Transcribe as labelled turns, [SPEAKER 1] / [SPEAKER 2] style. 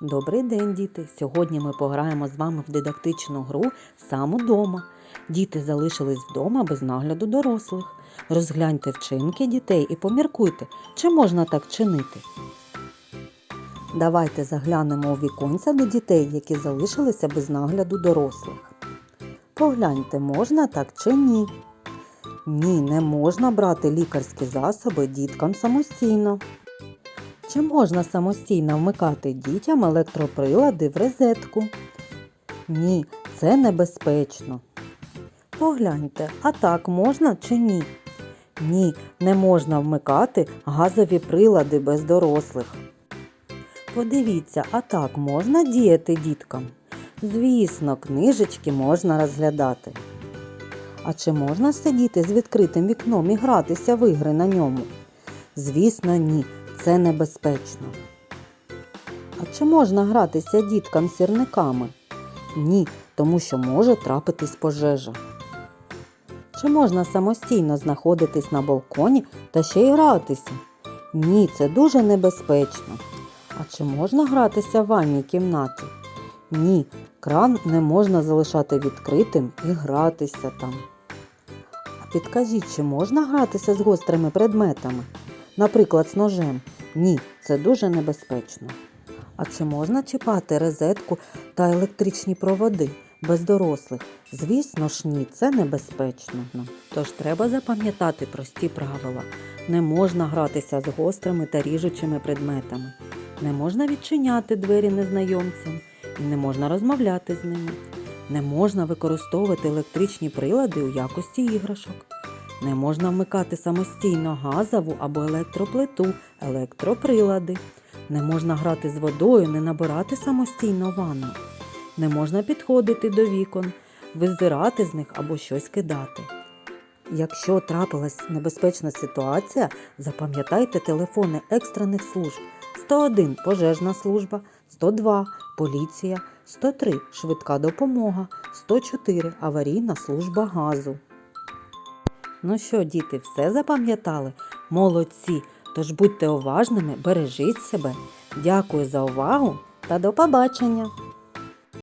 [SPEAKER 1] Добрий день, діти! Сьогодні ми пограємо з вами в дидактичну гру сам удома. Діти залишились вдома без нагляду дорослих. Розгляньте вчинки дітей і поміркуйте, чи можна так чинити. Давайте заглянемо у віконця до дітей, які залишилися без нагляду дорослих. Погляньте, можна так чи ні? Ні, не можна брати лікарські засоби діткам самостійно. Чи можна самостійно вмикати дітям електроприлади в розетку? Ні, це небезпечно. Погляньте, а так можна чи ні? Ні, не можна вмикати газові прилади без дорослих. Подивіться, а так можна діяти діткам? Звісно, книжечки можна розглядати. А чи можна сидіти з відкритим вікном і гратися в ігри на ньому? Звісно, ні, це небезпечно. А чи можна гратися діткам сірниками? Ні, тому що може трапитись пожежа. Чи можна самостійно знаходитись на балконі та ще й гратися? Ні, це дуже небезпечно. А чи можна гратися в ванній кімнаті? Ні, кран не можна залишати відкритим і гратися там. А підкажіть, чи можна гратися з гострими предметами? Наприклад, з ножем? Ні, це дуже небезпечно. А чи можна чіпати розетку та електричні проводи без дорослих? Звісно ж ні, це небезпечно. Тож треба запам'ятати прості правила. Не можна гратися з гострими та ріжучими предметами. Не можна відчиняти двері незнайомцям і не можна розмовляти з ними. Не можна використовувати електричні прилади у якості іграшок. Не можна вмикати самостійно газову або електроплиту, електроприлади. Не можна грати з водою, не набирати самостійно ванну. Не можна підходити до вікон, визирати з них або щось кидати. Якщо трапилась небезпечна ситуація, запам'ятайте телефони екстрених служб 101 пожежна служба, 102 поліція, 103 швидка допомога, 104 аварійна служба газу. Ну що, діти, все запам'ятали? Молодці! Тож будьте уважними, бережіть себе. Дякую за увагу та до побачення!